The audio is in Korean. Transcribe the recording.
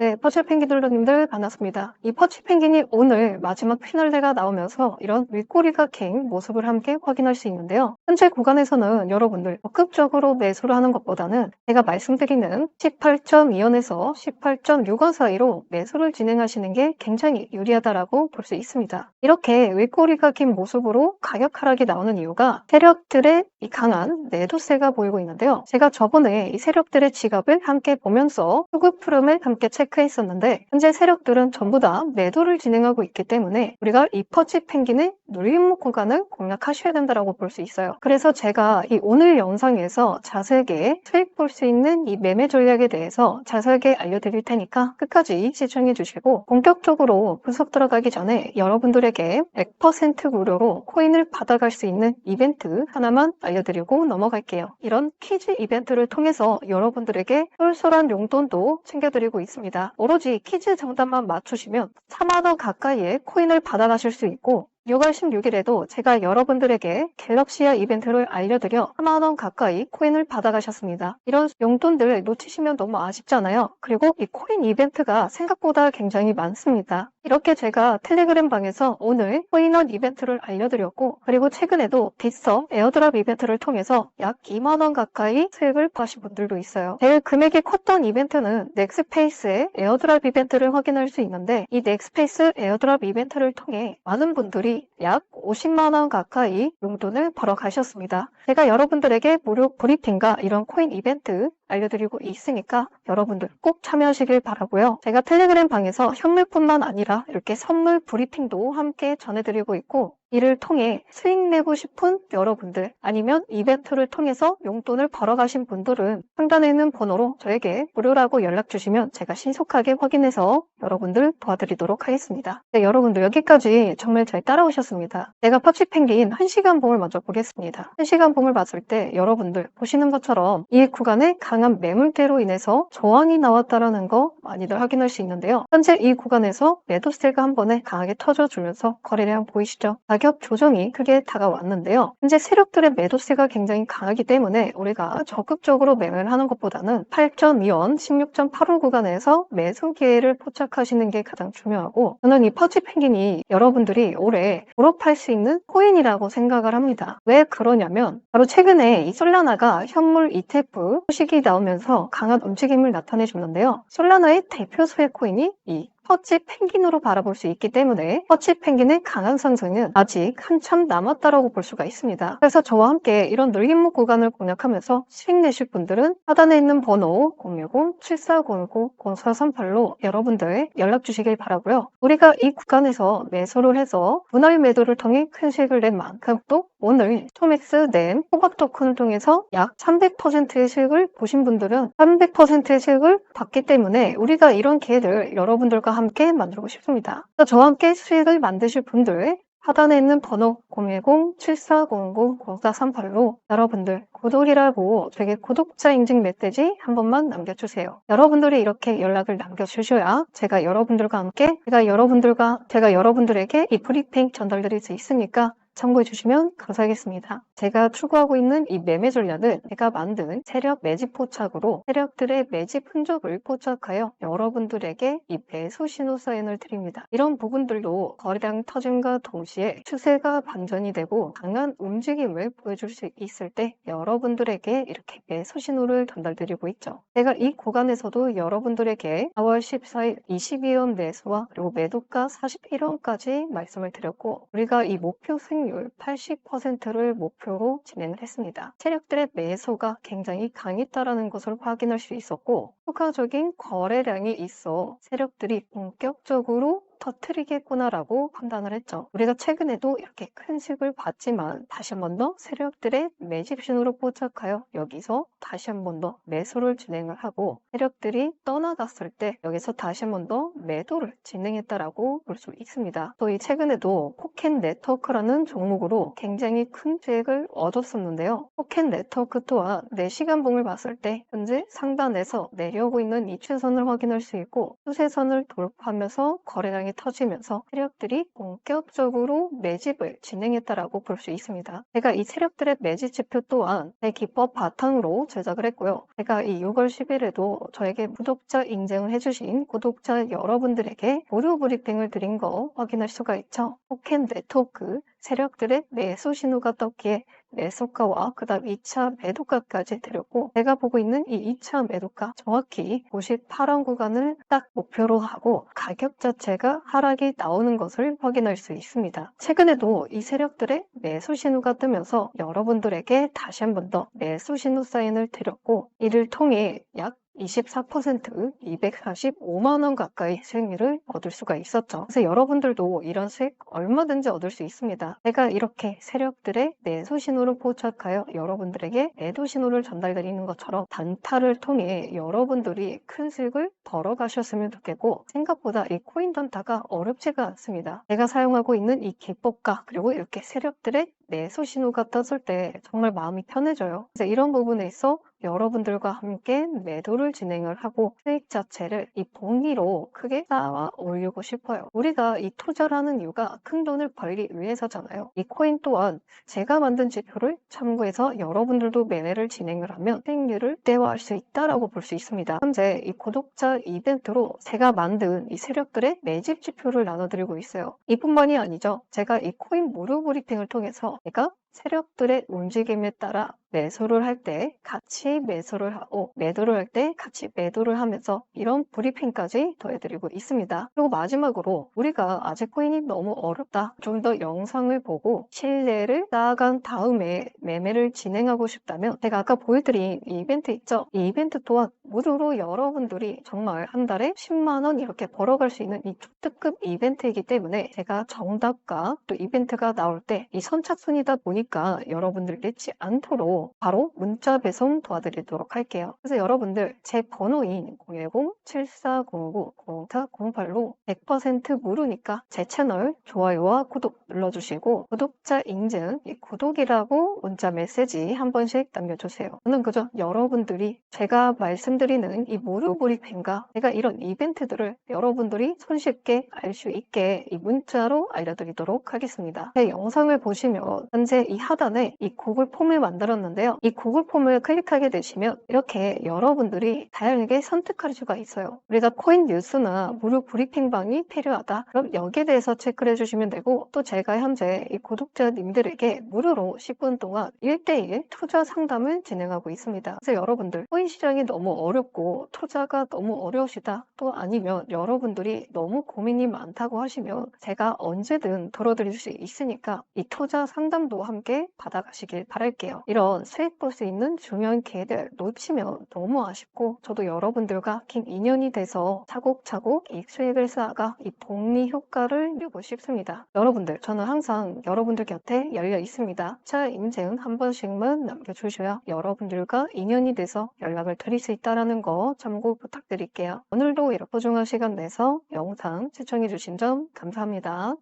네, 퍼치 펭귄들님들 반갑습니다. 이 퍼치 펭귄이 오늘 마지막 피날레가 나오면서 이런 윗꼬리가 긴 모습을 함께 확인할 수 있는데요. 현재 구간에서는 여러분들 적극적으로 매수를 하는 것보다는 제가 말씀드리는 18.2원에서 18.6원 사이로 매수를 진행하시는 게 굉장히 유리하다라고 볼 수 있습니다. 이렇게 윗꼬리가 긴 모습으로 가격 하락이 나오는 이유가 세력들의 이 강한 매도세가 보이고 있는데요. 제가 저번에 이 세력들의 지갑을 함께 보면서 수급 흐름을 함께 체크했었는데 현재 세력들은 전부 다 매도를 진행하고 있기 때문에 우리가 이 퍼치 펭귄의 누림목 구간을 공략하셔야 된다고 볼 수 있어요. 그래서 제가 이 오늘 영상에서 자세하게 수익 볼 수 있는 이 매매 전략에 대해서 자세하게 알려드릴 테니까 끝까지 시청해 주시고 본격적으로 분석 들어가기 전에 여러분들에게 100% 무료로 코인을 받아갈 수 있는 이벤트 하나만 리고 넘어갈게요. 이런 퀴즈 이벤트를 통해서 여러분들에게 쏠쏠한 용돈도 챙겨드리고 있습니다. 오로지 퀴즈 정답만 맞추시면 4만원 가까이의 코인을 받아가실 수 있고 6월 16일에도 제가 여러분들에게 갤럭시아 이벤트를 알려드려 3만원 가까이 코인을 받아가셨습니다. 이런 용돈들 놓치시면 너무 아쉽잖아요. 그리고 이 코인 이벤트가 생각보다 굉장히 많습니다. 이렇게 제가 텔레그램 방에서 오늘 코인원 이벤트를 알려드렸고 그리고 최근에도 빗썸 에어드랍 이벤트를 통해서 약 2만원 가까이 수익을 파신 분들도 있어요. 제일 금액이 컸던 이벤트는 넥스페이스의 에어드랍 이벤트를 확인할 수 있는데 이 넥스페이스 에어드랍 이벤트를 통해 많은 분들이 약 50만 원 가까이 용돈을 벌어 가셨습니다. 제가 여러분들에게 무료 브리핑과 이런 코인 이벤트 알려드리고 있으니까 여러분들 꼭 참여하시길 바라고요. 제가 텔레그램 방에서 현물뿐만 아니라 이렇게 선물 브리핑도 함께 전해드리고 있고 이를 통해 수익 내고 싶은 여러분들 아니면 이벤트를 통해서 용돈을 벌어가신 분들은 상단에 있는 번호로 저에게 무료라고 연락 주시면 제가 신속하게 확인해서 여러분들 도와드리도록 하겠습니다. 네, 여러분들 여기까지 정말 잘 따라오셨습니다. 내가 팝시 펭귄 1시간 봉을 먼저 보겠습니다. 1시간 봉을 봤을 때 여러분들 보시는 것처럼 이 구간에 강한 매물대로 인해서 저항이 나왔다라는 거 많이들 확인할 수 있는데요. 현재 이 구간에서 매도세가 한 번에 강하게 터져주면서 거래량 보이시죠? 가격 조정이 크게 다가왔는데요. 현재 세력들의 매도 세가 굉장히 강하기 때문에 우리가 적극적으로 매매를 하는 것보다는 8.2원, 16.85 구간에서 매수 기회를 포착하시는 게 가장 중요하고 저는 이 퍼치 펭귄이 여러분들이 올해 졸업할 수 있는 코인이라고 생각을 합니다. 왜 그러냐면 바로 최근에 이 솔라나가 현물 ETF 소식이 나오면서 강한 움직임을 나타내 줬는데요. 솔라나의 대표 소액 코인이 이 퍼치 펭귄으로 바라볼 수 있기 때문에 퍼치 펭귄의 강한 상승은 아직 한참 남았다라고 볼 수가 있습니다. 그래서 저와 함께 이런 늘림목 구간을 공략하면서 수익 내실 분들은 하단에 있는 번호 060-7409-0438로 여러분들 연락 주시길 바라고요. 우리가 이 구간에서 매수를 해서 분할 매도를 통해 큰 수익을 낸 만큼 또 오늘 토맥스 낸 호박 토큰을 통해서 약 300%의 수익을 보신 분들은 300%의 수익을 받기 때문에 우리가 이런 기회를 여러분들과 함께 만들고 싶습니다. 저와 함께 수익을 만드실 분들 하단에 있는 번호 010-7409-0438로 여러분들 구독이라고 저에게 구독자 인증 메시지 한 번만 남겨주세요. 여러분들이 이렇게 연락을 남겨주셔야 제가 여러분들과 함께 제가 여러분들과 제가 여러분들에게 이 브리핑 전달드릴 수 있으니까 참고해 주시면 감사하겠습니다. 제가 추구하고 있는 이 매매 전략은 제가 만든 세력 매집 포착으로 세력들의 매집 흔적을 포착하여 여러분들에게 이 매수 신호 사인을 드립니다. 이런 부분들도 거래량 터짐과 동시에 추세가 반전이 되고 강한 움직임을 보여줄 수 있을 때 여러분들에게 이렇게 매수 신호를 전달드리고 있죠. 제가 이 구간에서도 여러분들에게 4월 14일 22원 매수와 그리고 매도가 41원까지 말씀을 드렸고 우리가 이 목표 수익률 80%를 목표로 진행을 했습니다. 세력들의 매수가 굉장히 강했다라는 것을 확인할 수 있었고 효과적인 거래량이 있어 세력들이 본격적으로 터트리겠구나라고 판단을 했죠. 우리가 최근에도 이렇게 큰 수익을 봤지만 다시 한 번 더 세력들의 매집 신호를 포착하여 여기서 다시 한 번 더 매수를 진행을 하고 세력들이 떠나갔을 때 여기서 다시 한 번 더 매도를 진행했다라고 볼 수 있습니다. 또이 최근에도 코켄 네트워크라는 종목으로 굉장히 큰 수익을 얻었었는데요. 코켄 네트워크 또한 4시간 봉을 봤을 때 현재 상단에서 내려 내려오고 있는 이 추세선을 확인할 수 있고 추세선을 돌파하면서 거래량이 터지면서 세력들이 본격적으로 매집을 진행했다라고 볼 수 있습니다. 제가 이 세력들의 매집 지표 또한 제 기법 바탕으로 제작을 했고요. 제가 이 6월 10일에도 저에게 구독자 인증을 해주신 구독자 여러분들에게 무료 브리핑을 드린 거 확인할 수가 있죠. 토켄 네트워크 세력들의 매수 신호가 떴기에 매수가와 그 다음 2차 매도가까지 드렸고 제가 보고 있는 이 2차 매도가 정확히 98원 구간을 딱 목표로 하고 가격 자체가 하락이 나오는 것을 확인할 수 있습니다. 최근에도 이 세력들의 매수 신호가 뜨면서 여러분들에게 다시 한 번 더 매수 신호 사인을 드렸고 이를 통해 약 24% 245만 원 가까이 수익률을 얻을 수가 있었죠. 그래서 여러분들도 이런 수익 얼마든지 얻을 수 있습니다. 제가 이렇게 세력들의 매수 신호를 포착하여 여러분들에게 매도 신호를 전달드리는 것처럼 단타를 통해 여러분들이 큰 수익을 벌어가셨으면 좋겠고 생각보다 이 코인 단타가 어렵지가 않습니다. 제가 사용하고 있는 이 기법과 그리고 이렇게 세력들의 매수 신호가 떴을 때 정말 마음이 편해져요. 그래서 이런 부분에 있어 여러분들과 함께 매도를 진행을 하고 수익 자체를 이 봉기로 크게 쌓아 올리고 싶어요. 우리가 이 투자를 하는 이유가 큰 돈을 벌기 위해서잖아요. 이 코인 또한 제가 만든 지표를 참고해서 여러분들도 매매를 진행을 하면 수익률을 대화할 수 있다라고 볼 수 있습니다. 현재 이 구독자 이벤트로 제가 만든 이 세력들의 매집 지표를 나눠드리고 있어요. 이뿐만이 아니죠. 제가 이 코인 무료 브리핑을 통해서 제가 세력들의 움직임에 따라 매수를 할 때 같이 매수를 하고 매도를 할 때 같이 매도를 하면서 이런 브리핑까지 더해드리고 있습니다. 그리고 마지막으로 우리가 아직 코인이 너무 어렵다. 좀 더 영상을 보고 신뢰를 쌓아간 다음에 매매를 진행하고 싶다면 제가 아까 보여드린 이 이벤트 있죠? 이 이벤트 또한 무료로 여러분들이 정말 한 달에 10만 원 이렇게 벌어갈 수 있는 이 초특급 이벤트이기 때문에 제가 정답과 또 이벤트가 나올 때 이 선착순이다 보니 까 여러분들 잃지 않도록 바로 문자 배송 도와드리도록 할게요. 그래서 여러분들 제 번호인 010-7409-0408로 100% 무료니까 제 채널 좋아요와 구독 눌러주시고 구독자 인증 이 구독이라고 문자 메시지 한 번씩 남겨주세요. 저는 그저 여러분들이 제가 말씀드리는 이 무료 브리핑과 제가 이런 이벤트들을 여러분들이 손쉽게 알 수 있게 이 문자로 알려드리도록 하겠습니다. 제 영상을 보시면 현재 이 하단에 이 구글 폼을 만들었는데요. 이 구글 폼을 클릭하게 되시면 이렇게 여러분들이 다양하게 선택할 수가 있어요. 우리가 코인 뉴스나 무료 브리핑방이 필요하다. 그럼 여기에 대해서 체크를 해주시면 되고 또 제가 현재 이 구독자님들에게 무료로 10분 동안 1대1 투자 상담을 진행하고 있습니다. 그래서 여러분들 코인 시장이 너무 어렵고 투자가 너무 어려우시다. 또 아니면 여러분들이 너무 고민이 많다고 하시면 제가 언제든 들어드릴 수 있으니까 이 투자 상담도 함께 받아가시길 바랄게요. 이런 수익 볼수 있는 중요한 기회들 놓치면 너무 아쉽고 저도 여러분들과 긴 인연이 돼서 차곡차곡 이 수익을 쌓아가 이 복리 효과를 누리고 싶습니다. 여러분들 저는 항상 여러분들 곁에 열려 있습니다. 차 인증 한 번씩만 남겨주셔야 여러분들과 인연이 돼서 연락을 드릴 수 있다는 거 참고 부탁드릴게요. 오늘도 이렇게 소중한 시간 내서 영상 시청해주신 점 감사합니다.